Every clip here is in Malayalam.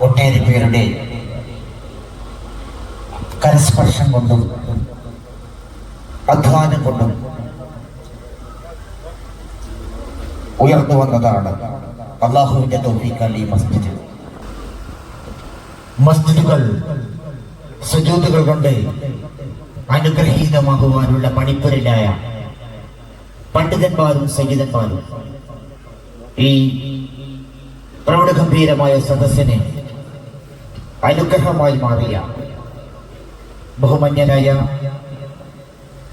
ഒട്ടേറെ പേരുടെ കരസ്പർശം കൊണ്ടും അധ്വാനം കൊണ്ടും ഉയർന്നു വന്നതാണ്. അള്ളാഹുവിന്റെ തോഫിക്കാൽ ഈ മസ്ജിദ്. മസ്ജിദുകൾ സുജൂതുകൾ കൊണ്ട് അനുഗ്രഹീതമാകുവാനുള്ള പണിപ്പുരലായ പണ്ഡിതന്മാരും സംഗീതന്മാരും ഈ പ്രൗഢഗംഭീരമായ സദസ്സിന് അനുഗ്രഹമായി മാറിയ ബഹുമന്യനായ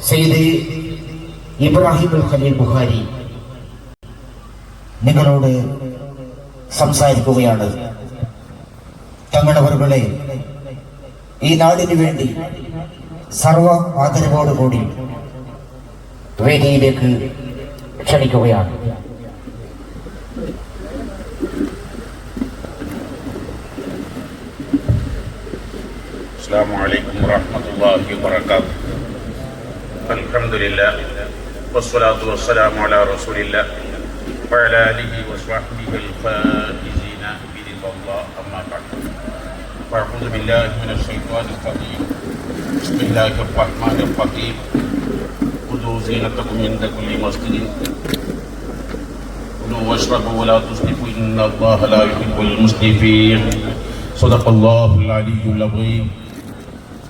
സെയ്ദ് ഇബ്രാഹിം ഖലീൽ ബുഹാരി നിങ്ങളോട് സംസാരിക്കുകയാണ്. തങ്ങളവറുകളെ ഈ നാടിനു വേണ്ടി സർവ ആദരവോടുകൂടി വേദിയിലേക്ക് ക്ഷണിക്കുകയാണ്. السلام عليكم ورحمة الله وبركاته. الحمد لله والصلاة والسلام على رسول الله وعلى آله وصحبه الفائزين برضا الله. أما بعد فأعوذ بالله من الشيطان الرجيم. بسم الله الرحمن الرحيم. خذوا زينتكم عند كل مسجد. كلوا واشربوا ولا تسرفوا. إن الله لا يحب المسرفين. صدق الله العلي العظيم.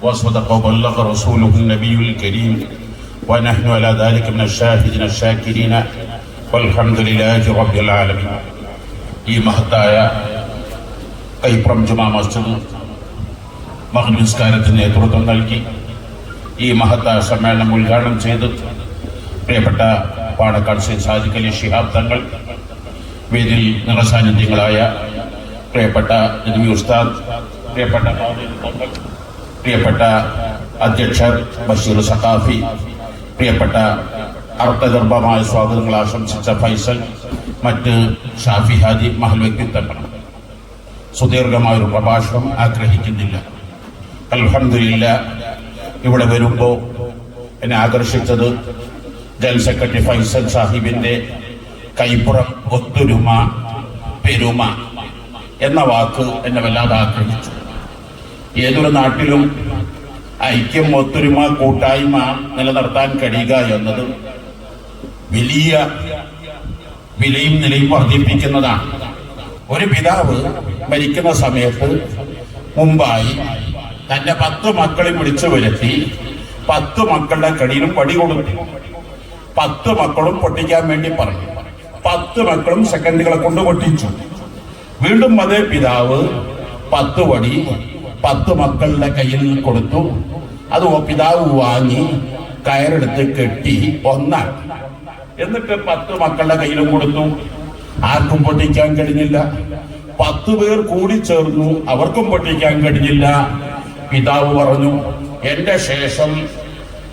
وصدق وبلغ رسوله النبي الكريم ونحن على ذلك من الشاهدين الشاكرين والحمد لله رب العالمين ഈ മഹത്തായ കൈപ്രം ജുമാ മസ്ജിദ് മഹദ് നിസ്കാരത്തിന് നേതൃത്വം നൽകി ഈ മഹത്തായ സമ്മേളനം ഉദ്ഘാടനം ചെയ്ത് പ്രിയപ്പെട്ട പാണക്കാട് സൈൻ സാദിഖ് അലി ഷിഹാബ് തങ്ങൾ വേദിയിൽ നിറസാന്നിധ്യങ്ങളായ പ്രിയപ്പെട്ട നബി ഉസ്താദ് പ്രിയപ്പെട്ട ഖാദിർ തങ്ങൾ, പ്രിയപ്പെട്ട അധ്യക്ഷർ ബഷീർ സഖാഫി പ്രിയപ്പെട്ട അർത്ഥഗർഭമായ സ്വാഗതങ്ങൾ ആശംസിച്ച ഫൈസൽ മറ്റ് ഷാഫി ഹാജി മഹൽ വ്യക്തിത്വങ്ങൾ. സുദീർഘമായൊരു പ്രഭാഷണം ആഗ്രഹിക്കുന്നില്ല. അൽഹംദുലില്ല ഇവിടെ വരുമ്പോൾ എന്നെ ആകർഷിച്ചത് ജനറൽ സെക്രട്ടറി ഫൈസൽ സാഹിബിന്റെ കൈപ്പുറം ഒത്തൊരുമ പെരുമ എന്ന വാക്ക് എന്നെ വല്ലാതെ ആഗ്രഹിച്ചു. ഏതൊരു നാട്ടിലും ഐക്യം ഒത്തൊരുമ കൂട്ടായ്മ നിലനിർത്താൻ കഴിയുക എന്നത് വലിയ വിലയും നിലയും വർദ്ധിപ്പിക്കുന്നതാണ്. ഒരു പിതാവ് മരിക്കുന്ന സമയത്ത് മുമ്പായി തന്റെ പത്ത് മക്കളെ വിളിച്ചു വരുത്തി പത്ത് മക്കളുടെ കടിയിലും പടി കൊടുത്തു. പത്ത് മക്കളും പൊട്ടിക്കാൻ വേണ്ടി പറഞ്ഞു. പത്ത് മക്കളും സെക്കൻഡുകളെ കൊണ്ട് പൊട്ടിച്ചു. വീണ്ടും അതേ പിതാവ് പത്ത് വടി പത്ത് മക്കളുടെ കയ്യിൽ കൊടുത്തു. അത് പിതാവ് വാങ്ങി കയറെടുത്ത് കെട്ടി ഒന്നാക്കി. എന്നിട്ട് പത്ത് മക്കളുടെ കയ്യിലും കൊടുത്തു. ആർക്കും പൊട്ടിക്കാൻ കഴിഞ്ഞില്ല. പത്ത് പേർ കൂടി ചേർന്നു. അവർക്കും പൊട്ടിക്കാൻ കഴിഞ്ഞില്ല. പിതാവ് പറഞ്ഞു എന്റെ ശേഷം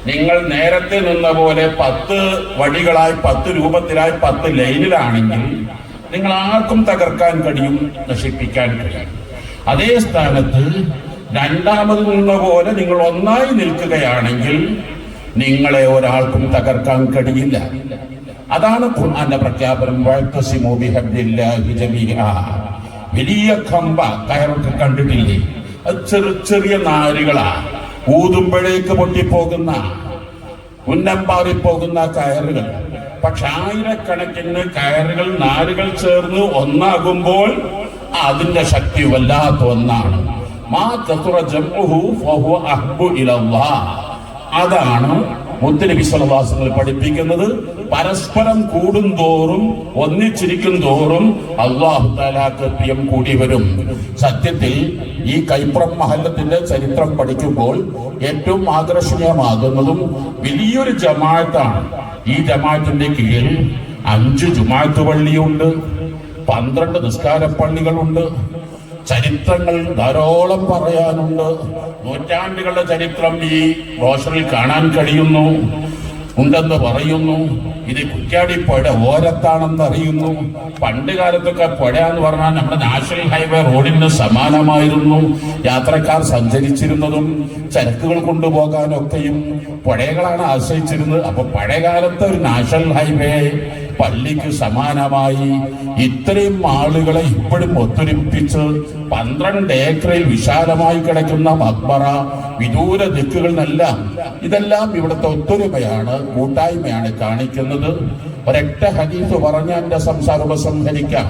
നിങ്ങൾ നേരത്തെ നിന്ന പോലെ പത്ത് വടികളായി പത്ത് രൂപത്തിലായി പത്ത് ലൈനിലാണെങ്കിൽ നിങ്ങൾ ആർക്കും തകർക്കാൻ കഴിയും നശിപ്പിക്കാൻ കഴിയും. അതേ സ്ഥാനത്ത് രണ്ടാമത് നിന്ന പോലെ നിങ്ങൾ ഒന്നായി നിൽക്കുകയാണെങ്കിൽ നിങ്ങളെ ഒരാൾക്കും തകർക്കാൻ കഴിയില്ല. അതാണ് ഖുർആന്റെ പ്രഖ്യാപനം. വലിയ കമ്പ കയറൊക്കെ കണ്ടിട്ടില്ലേ? അത് ചെറു ചെറിയ നാരുകളാ. ഊതുമ്പോഴേക്ക് പൊട്ടിപ്പോകുന്ന ഉന്നം പാറിപ്പോകുന്ന കയറുകൾ. പക്ഷെ ആയിരക്കണക്കിന് കയറുകൾ നാരുകൾ ചേർന്ന് ഒന്നാകുമ്പോൾ അതിന്റെ ശക്തി വല്ലാത്ത ഒന്നാണ്. അതാണ് മുത്തനബി സലവാസങ്ങൾ പഠിപ്പിക്കുന്നത്. പരസ്പരം കൂടും തോറും ഒന്നിച്ചിരിക്കും തോറും അള്ളാഹു താലാക്ക് പ്രിയം കൂടി വരും. സത്യത്തിൽ ഈ കൈപ്രം മഹല്ലത്തിന്റെ ചരിത്രം പഠിക്കുമ്പോൾ ഏറ്റവും ആകർഷണീയമാകുന്നതും വലിയൊരു ജമാഅത്താണ്. ഈ ജമാഅത്തിന്റെ കീഴിൽ അഞ്ച് ജുമാഅത്ത് പള്ളിയുണ്ട് പന്ത്രണ്ട് നിസ്കാര പള്ളികളുണ്ട് ചരിത്രങ്ങൾ ധാരാളം പറയാനുണ്ട്. നൂറ്റാണ്ടുകളുടെ ചരിത്രം ഈ ബ്രോഷറിൽ കാണാൻ കഴിയുന്നു ഉണ്ടെന്ന് പറയുന്നു. ഇത് കുറ്റ്യാടിപ്പുഴ ഓരത്താണെന്ന് അറിയുന്നു പണ്ട് കാലത്തൊക്കെ പുഴ എന്ന് പറഞ്ഞാൽ നമ്മുടെ നാഷണൽ ഹൈവേ റോഡിന് സമാനമായിരുന്നു. യാത്രക്കാർ സഞ്ചരിച്ചിരുന്നതും ചരക്കുകൾ കൊണ്ടുപോകാനൊക്കെയും പുഴകളാണ് ആശ്രയിച്ചിരുന്നത്. അപ്പൊ പഴയ കാലത്തെ ഒരു നാഷണൽ ഹൈവേ പള്ളിക്ക് സമാനമായി ഇത്രയും ആളുകളെ ഇപ്പോഴും ഒത്തൊരുമിപ്പിച്ച് പന്ത്രണ്ട് ഏക്കറിൽ വിശാലമായി കിടക്കുന്ന മക്ബറ വിദൂര ദിക്കുകളിലെല്ലാം ഇതെല്ലാം ഇവിടുത്തെ ഒത്തൊരുമയാണ് കൂട്ടായ്മയാണ് കാണിക്കുന്നത്. ഒരൊറ്റ ഹദീഫ് പറഞ്ഞ എന്റെ സംസാരം ഉപസംഹരിക്കാം.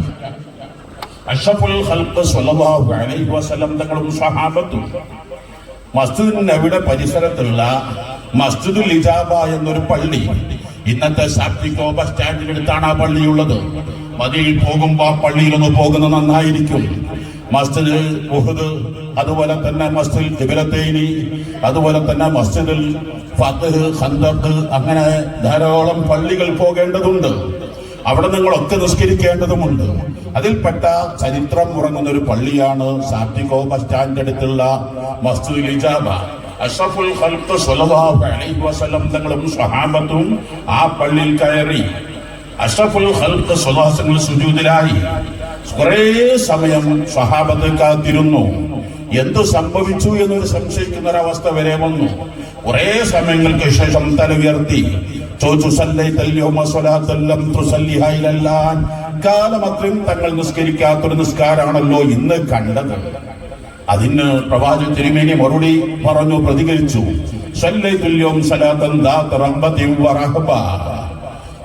അലൈഹി വസല്ലം തങ്ങളും സ്വഹാബത്തും മസ്ജിദ് നബിയുടെ പരിസരത്തുള്ള മസ്ജിദുൽ ഇജാബ എന്നൊരു പള്ളി ഇന്നത്തെ സാപ്തിക്കോ ബസ് സ്റ്റാൻഡിനടുത്താണ് ആ പള്ളിയുള്ളത് മതിയിൽ പോകുമ്പോ ആ പള്ളിയിലൊന്ന് പോകുന്നത് നന്നായിരിക്കും. മസ്ജിദ് ഉഹുദ് അതുപോലെ തന്നെ മസ്ജിദ് കിബിലത്തേനി അതുപോലെ തന്നെ മസ്ജിദിൽ ഫതഹ് ഖന്തഖ് അങ്ങനെ ധാരാളം പള്ളികൾ പോകേണ്ടതുണ്ട്. അവിടെ നിങ്ങളൊക്കെ നിസ്കരിക്കേണ്ടതുമുണ്ട്. അതിൽപ്പെട്ട ചരിത്രം ഉറങ്ങുന്ന ഒരു പള്ളിയാണ് സാപ്തിക്കോ ബസ് സ്റ്റാൻഡ് അടുത്തുള്ള മസ്ജിദുൽ ഇജാബ. അഷ്റഫുൽ ഖൽഖ് സ്വല്ലല്ലാഹു അലൈഹി വസല്ലം തങ്ങളും സ്വഹാബത്തും ആ പള്ളിയിൽ കയറി. അഷ്റഫുൽ ഖൽഖ് സ്വലാസങ്ങൾ സുജൂദിലായി കുറേ സമയം സ്വഹാബത്ത് കാത്തിരുന്നു. എന്തു സംഭവിച്ചു എന്നൊരു സംശയിക്കുന്ന ഒരവസ്ഥ വരെ വന്നു. കുറെ സമയങ്ങൾക്ക് ശേഷം തല ഉയർത്തി. ഇലല്ലാൻ. കാലമത്രയും തങ്ങൾ നിസ്കരിക്കാത്തൊരു നിസ്കാരാണല്ലോ ഇന്ന് കണ്ടത്. അതിന് പ്രവാചക തിരുമേനി മറുപടി പറഞ്ഞു പ്രതികരിച്ചു.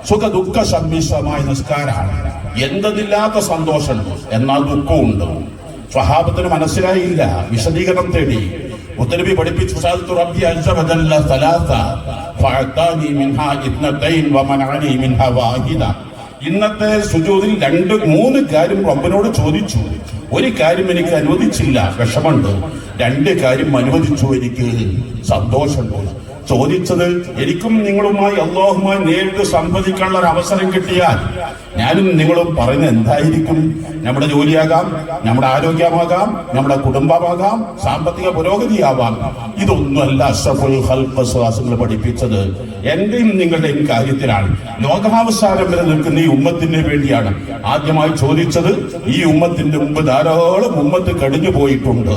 സുഖ ദുഃഖ സമ്മിശ്രമായ നിസ്കാരമാണ് എന്തതില്ലാത്ത സന്തോഷമുണ്ട് എന്നാൽ ദുഃഖമുണ്ട്. സ്വഹാബത്തിന് മനസ്സിലായില്ല. വിശദീകരണം തേടി. ഉത്തരവി പഠിപ്പിച്ചു ഇന്നത്തെ സുജൂദിൽ രണ്ട് മൂന്ന് കാര്യം റബ്ബിനോട് ചോദിച്ചു. ഒരു കാര്യം എനിക്ക് അനുവദിച്ചില്ല. വിഷമുണ്ട് രണ്ട് കാര്യം അനുവദിച്ചു എനിക്ക്. സന്തോഷമുണ്ട്? ചോദിച്ചത് എനിക്കും നിങ്ങളുമായി അള്ളാഹുമായി നേരിട്ട് സംവദിക്കാനുള്ള ഒരു അവസരം കിട്ടിയാൽ ഞാനും നിങ്ങളും പറയുന്നത് എന്തായിരിക്കും? നമ്മുടെ ജോലിയാകാം നമ്മുടെ ആരോഗ്യമാകാം നമ്മുടെ കുടുംബമാകാം സാമ്പത്തിക പുരോഗതിയാവാം. ഇതൊന്നുമല്ല അഷ്റഫുൽ ഹൽഫ് സ്വാസങ്ങൾ പഠിപ്പിച്ചത്. എന്റെയും നിങ്ങളുടെയും കാര്യത്തിലാണ്. ലോകാവസാനം വരെ നിൽക്കുന്ന ഈ ഉമ്മത്തിന് വേണ്ടിയാണ് ആദ്യമായി ചോദിച്ചത്. ഈ ഉമ്മത്തിന്റെ മുമ്പ് ധാരാളം ഉമ്മത്ത് കടിഞ്ഞു പോയിട്ടുണ്ട്.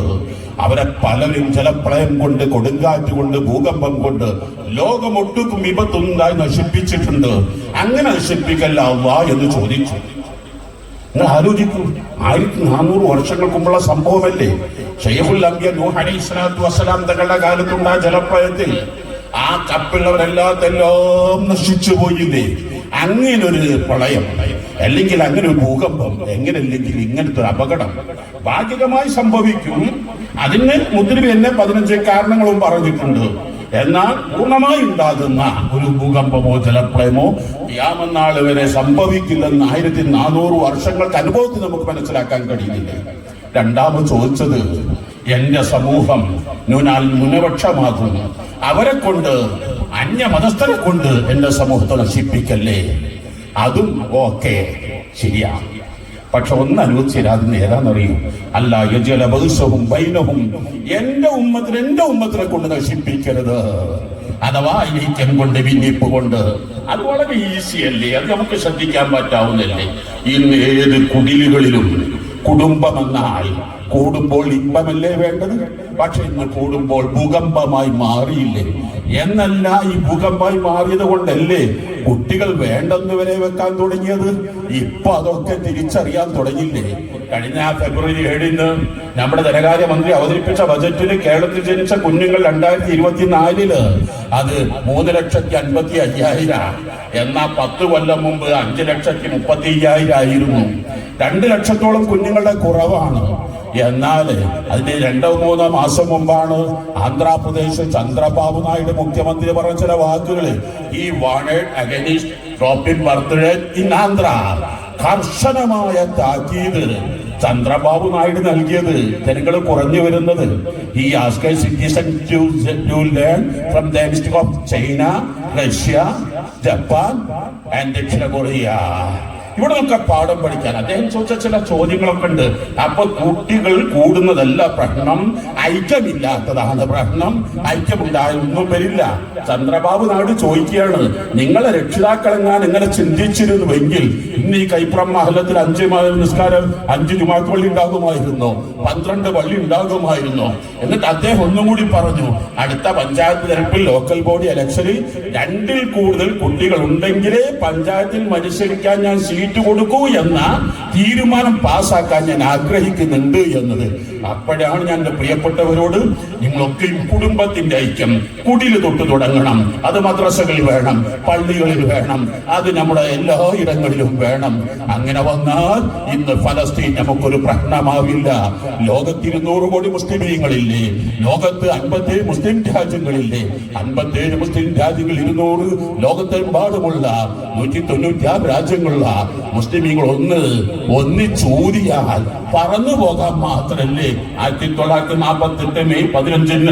അവരെ പലരും ജലപ്രളയം കൊണ്ട് കൊടുങ്കാറ്റ് കൊണ്ട് ഭൂകമ്പം കൊണ്ട് ലോകമൊട്ടുക്കും വിപത്തൊന്നായി നശിപ്പിച്ചിട്ടുണ്ട്. അങ്ങനെ നശിപ്പിക്കല്ല അള്ളാ എന്ന് ചോദിച്ചു. നിങ്ങൾ ആലോചിക്കൂ ആയിരത്തി നാനൂറ് വർഷങ്ങൾക്ക് മുമ്പുള്ള സംഭവമല്ലേ? ഷെയ്ഖുൽ അംബിയ നൂഹ് തങ്ങളുടെ കാലത്തുണ്ടായ ജലപ്രളയത്തിൽ ആ കപ്പുള്ളവരെല്ലാത്തെല്ലാം നശിച്ചു പോയില്ലേ? അങ്ങനെ ഒരു പ്രളയം അല്ലെങ്കിൽ അങ്ങനെ ഒരു ഭൂകമ്പം എങ്ങനെ അല്ലെങ്കിൽ ഇങ്ങനത്തെ ഒരു അപകടം ഭാഗികമായി സംഭവിക്കും. അതിന് മുദ്രവി എന്നെ പതിനഞ്ച് കാരണങ്ങളും പറഞ്ഞിട്ടുണ്ട്. എന്നാൽ പൂർണമായി ഉണ്ടാകുന്ന ഒരു ഭൂകമ്പമോ ജലപ്രളയമോ വ്യാമനാൾ വരെ സംഭവിക്കില്ലെന്ന് ആയിരത്തി നാനൂറ് വർഷങ്ങൾക്ക് അനുഭവത്തിൽ നമുക്ക് മനസ്സിലാക്കാൻ കഴിയുന്നില്ല. രണ്ടാമത് ചോദിച്ചത് എന്റെ സമൂഹം ന്യൂനാൽ ന്യൂനപക്ഷമാകുന്നു. അവരെ കൊണ്ട് അന്യമതസ്ഥരെ കൊണ്ട് എന്റെ സമൂഹത്തെ നശിപ്പിക്കല്ലേ? അതും ഓക്കെ ശരിയാണ് പക്ഷെ ഒന്ന് അനുവദിച്ചിരാതിന് ഏതാണെന്നറിയൂ. അല്ല യജല ബഹുസവും ബൈനവും എന്റെ ഉമ്മത്തിന് എന്റെ ഉമ്മത്തിനെ കൊണ്ട് നശിപ്പിക്കരുത്. അഥവാ ഐക്യം കൊണ്ട് വിന്നിപ്പ് കൊണ്ട്. അത് വളരെ ഈസി അല്ലേ? അത് നമുക്ക് ശ്രദ്ധിക്കാൻ പറ്റാവുന്നല്ലേ ഇന്ന് ഏത് കുടിലുകളിലും കുടുംബമെന്നാൽ കൂടുമ്പോൾ ഇമ്പമല്ലേ വേണ്ടത്? പക്ഷെ ഇന്ന് കൂടുമ്പോൾ ഭൂകമ്പമായി മാറിയില്ലേ? എന്നല്ല ഈ ഭൂകമ്പമായി മാറിയത് കൊണ്ടല്ലേ കുട്ടികൾ വേണ്ടെന്ന് വരെ വെക്കാൻ തുടങ്ങിയത്? ഇപ്പൊ അതൊക്കെ തിരിച്ചറിയാൻ തുടങ്ങിയില്ലേ? കഴിഞ്ഞ ഫെബ്രുവരി ഏഴിന് നമ്മുടെ ധനകാര്യ മന്ത്രി അവതരിപ്പിച്ച ബജറ്റിൽ കേരളത്തിൽ ജനിച്ച കുഞ്ഞുങ്ങൾ രണ്ടായിരത്തി ഇരുപത്തിനാലിൽ അത് മൂന്ന് ലക്ഷത്തി അൻപത്തി അയ്യായിരം. എന്നാ പത്ത് കൊല്ലം മുമ്പ് അഞ്ച് ലക്ഷത്തി മുപ്പത്തി അയ്യായിരം ആയിരുന്നു. രണ്ട് ലക്ഷത്തോളം കുഞ്ഞുങ്ങളുടെ കുറവാണ്. എന്നാൽ അതിന് രണ്ടോ മൂന്നോ മാസം മുമ്പാണ് ആന്ധ്രാപ്രദേശ് ചന്ദ്രബാബു നായിഡു മുഖ്യമന്ത്രി പറഞ്ഞ ചില വാക്കുകൾ ഈ warned against dropping birthday in Andhra കർശനമായ താക്കീത് ചന്ദ്രബാബു നായിഡു നൽകിയത്. ജനങ്ങൾ കുറഞ്ഞു വരുന്നത്. ഈ asks citizen to learn from the of China Russia Japan and ദക്ഷിണ കൊറിയ. ഇവിടെ നമുക്ക് പാഠം പഠിക്കാൻ. അദ്ദേഹം ചോദിച്ച ചില ചോദ്യങ്ങളൊക്കെ ഉണ്ട്. അപ്പൊ കുട്ടികൾ കൂടുന്നതല്ല പ്രശ്നം. ഐക്യമില്ലാത്തതാണ് പ്രശ്നം. ഐക്യമുണ്ടായൊന്നും വരില്ല. ചന്ദ്രബാബു നാട് ചോദിക്കുകയാണ് നിങ്ങളെ രക്ഷിതാക്കളെങ്ങാൻ എങ്ങനെ ചിന്തിച്ചിരുന്നുവെങ്കിൽ ഇന്ന് ഈ കൈപ്പുറം മഹലത്തിൽ അഞ്ച് നിസ്കാരം അഞ്ച് ജുമാക്ക് പള്ളി ഉണ്ടാകുമായിരുന്നു. പന്ത്രണ്ട് പള്ളി ഉണ്ടാകുമായിരുന്നു. എന്നിട്ട് അദ്ദേഹം ഒന്നും കൂടി പറഞ്ഞു അടുത്ത പഞ്ചായത്ത് തെരഞ്ഞെടുപ്പിൽ ലോക്കൽ ബോഡി ഇലക്ഷനിൽ രണ്ടിൽ കൂടുതൽ കുട്ടികൾ ഉണ്ടെങ്കിലേ പഞ്ചായത്തിൽ മത്സരിക്കാൻ ഞാൻ സീറ്റ് കൊടുക്കൂ എന്ന തീരുമാനം പാസ്സാക്കാൻ ഞാൻ ആഗ്രഹിക്കുന്നുണ്ട് എന്നത്. അപ്പോഴാണ് ഞാൻ എന്റെ പ്രിയപ്പെട്ടവരോട് നിങ്ങളൊക്കെ കുടുംബത്തിന്റെ ഐക്യം കുടിൽ തൊട്ട് തുടങ്ങണം. അത് മദ്രസകളിൽ വേണം പള്ളികളിൽ വേണം അത് നമ്മുടെ എല്ലാ ഇടങ്ങളിലും വേണം. അങ്ങനെ വന്നാൽ ഇന്ന് ഫലസ്തീൻ നമുക്കൊരു പ്രശ്നമാവില്ല. ലോകത്തിൽ ഇരുന്നൂറ് കോടി മുസ്ലിമീങ്ങളില്ലേ? ലോകത്ത് അൻപത്തേഴ് മുസ്ലിം രാജ്യങ്ങളില്ലേ? അൻപത്തേഴ് മുസ്ലിം രാജ്യങ്ങൾ ഇരുന്നൂറ് ലോകത്തെമ്പാടുമുള്ള നൂറ്റി തൊണ്ണൂറ്റിയാറ് രാജ്യങ്ങളുള്ള മുസ്ലിമീങ്ങൾ ഒന്ന് ഒന്നിച്ചൂതിയാൽ പറന്നു പോകാൻ മാത്രല്ലേ ആയിരത്തി തൊള്ളായിരത്തി നാൽപ്പത്തി എട്ട് മെയ് പതിനഞ്ചിന്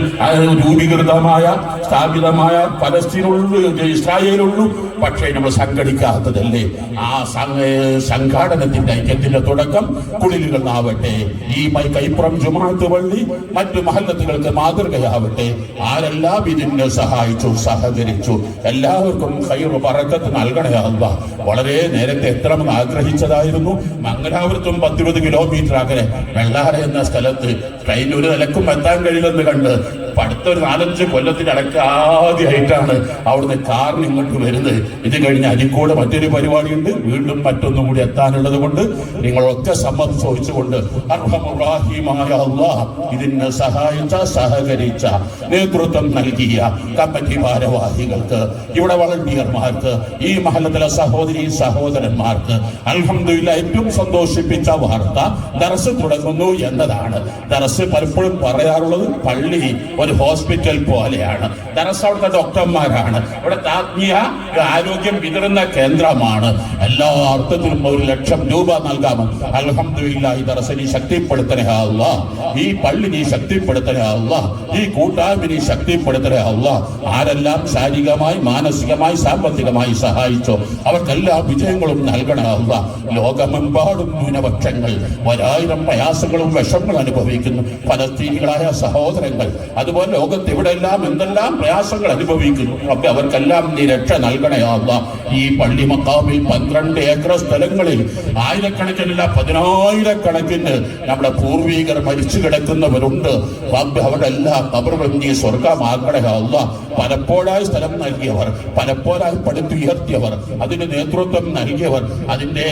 രൂപീകൃതമായ സ്ഥാപിതമായ പലസ്തീനുള്ളൂ ഇസ്രായേലുള്ളൂ പക്ഷേ നമ്മൾ സംഘടിക്കാത്തതല്ലേ. ആ സംഘ- സംഘാടനത്തിന്റെ ഐക്യത്തിന്റെ തുടക്കം കുടിലുകളാവട്ടെ ഈ മൈ കൈപ്പുറം ജുമാത്ത് വള്ളി മറ്റു മഹല്ലത്തുകൾക്ക് മാതൃകയാവട്ടെ ആരെല്ലാം ഇതിനെ സഹായിച്ചു സഹകരിച്ചു എല്ലാവർക്കും കൈ പറക്കത്ത് നൽകണേ അല്ല വളരെ നേരത്തെ എത്തണമെന്ന് ആഗ്രഹിച്ചതായിരുന്നു. മംഗലാപുരത്തും പത്തിരുപത് കിലോമീറ്റർ അകലെ വെള്ളാറ എന്ന സ്ഥലത്ത് ട്രെയിൻ ഒരു നിലക്കും എത്താൻ കഴിയില്ലെന്ന് കണ്ട് ഇപ്പൊ അടുത്തൊരു നാലഞ്ച് കൊല്ലത്തിനടക്ക് ആദ്യമായിട്ടാണ് അവിടുന്ന് കാറിന് ഇങ്ങോട്ട് വരുന്നത്. ഇത് കഴിഞ്ഞ് അരിക്കോട് മറ്റൊരു പരിപാടിയുണ്ട്. വീണ്ടും മറ്റൊന്നും കൂടി എത്താനുള്ളത് കൊണ്ട് നിങ്ങളൊക്കെ സമ്മതം ചോദിച്ചുകൊണ്ട് അള്ളാഹ് ഇതിന് സഹായിച്ച സഹകരിച്ച നേതൃത്വം നൽകിയ കമ്മിറ്റി ഭാരവാഹികൾക്ക് ഇവിടെ വളണ്ടിയർമാർക്ക് ഈ മഹലത്തിലെ സഹോദരി സഹോദരന്മാർക്ക് അലഹമില്ല ഏറ്റവും സന്തോഷിപ്പിച്ച വാർത്ത ദർസ് തുടങ്ങുന്നു എന്നതാണ്. ദർസ് പലപ്പോഴും പറയാറുള്ളത് പള്ളി ഒരു ഹോസ്പിറ്റൽ പോലെയാണ്. ദറസ് അവിടുത്തെ ഡോക്ടർമാരാണ്. ഇവിടെ ആത്മീയ ആരോഗ്യം വിതരുന്ന കേന്ദ്രമാണ്. എല്ലാ അർത്ഥത്തിലും ഒരു ലക്ഷം രൂപ നൽകാമോ? അലഹമില്ല ഈ ശക്തിപ്പെടുത്തണേ അല്ല ഈ പള്ളി നീ ശക്തിപ്പെടുത്തണേ ഈ കൂട്ടായ്മ നീ ശക്തിപ്പെടുത്തണേ ആരെല്ലാം ശാരീരികമായി മാനസികമായി സാമ്പത്തികമായി സഹായിച്ചോ അവർക്കെല്ലാ വിജയങ്ങളും നൽകണേ ലോകമെമ്പാടും ന്യൂനപക്ഷങ്ങൾ ഒരായിരം പ്രയാസങ്ങളും വിഷമങ്ങളും അനുഭവിക്കുന്നു. ഫലസ്തീനികളായ സഹോദരങ്ങൾ അതുപോലെ ലോകത്ത് എവിടെല്ലാം എന്തെല്ലാം പ്രയാസങ്ങൾ അനുഭവിക്കുന്നു അപ്പൊ അവർക്കെല്ലാം നീ രക്ഷ നൽകണേ അല്ല ഈ പള്ളി മക്കാമിൽ പന്ത്രണ്ട് ഏക്കർ സ്ഥലങ്ങളിൽ ആയിരക്കണക്കിനല്ല പതിനായിരക്കണക്കിന് നമ്മുടെ പൂർവീകർ മരിച്ചു കിടക്കുന്നവരുണ്ട്. റബ്ബ് അവിടെ എല്ലാ കബറുകളും നീ സ്വർഗമാക്കണയാവുക പലപ്പോഴായി സ്ഥലം നൽകിയവർ പലപ്പോഴായി പടുത്തുയർത്തിയവർ അതിന് നേതൃത്വം നൽകിയവർ അതിന്റെ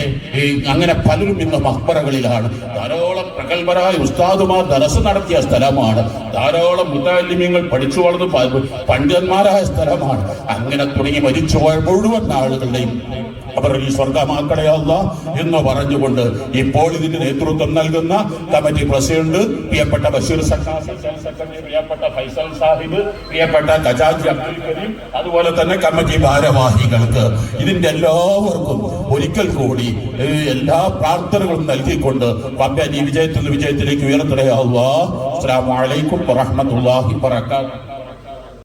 അങ്ങനെ പലരും ഇന്ന് മക്ബറകളിലാണ് ധാരാളം പ്രഗത്ഭരായ ഉസ്താദുമാർ ദരസ് നടത്തിയ സ്ഥലമാണ്. ധാരാളം മുതാലിമ്യങ്ങൾ പഠിച്ചു വളർന്ന് പണ്ഡിതന്മാരായ സ്ഥലമാണ് അങ്ങനെ തുടങ്ങി മരിച്ചുപോയ മുഴുവൻ ആളുകളുടെയും അവർ ഈ സ്വർഗമാക്കടയല്ല എന്ന് പറഞ്ഞുകൊണ്ട് ഇപ്പോൾ ഇതിന് നേതൃത്വം നൽകുന്ന കമ്മിറ്റി പ്രസിഡന്റ് പ്രിയപ്പെട്ട ബഷീർ പ്രിയപ്പെട്ട ഫൈസൽ സാഹിബ് പ്രിയപ്പെട്ട ഖജാജി അബ്ദുൽ കരീം അതുപോലെ തന്നെ കമ്മിറ്റി ഭാരവാഹികൾക്ക്. ഇതിന്റെ എല്ലാവർക്കും ഒരിക്കൽ കൂടി എല്ലാ പ്രാർത്ഥനകളും നൽകിക്കൊണ്ട് പമ്പ ഈ വിജയത്തിൽ വിജയത്തിലേക്ക് ഉയർത്തിടയാവുക അസ്സലാമു വലൈക്കും വറഹ്മത്തുള്ളാഹി വബറകാതുഹു.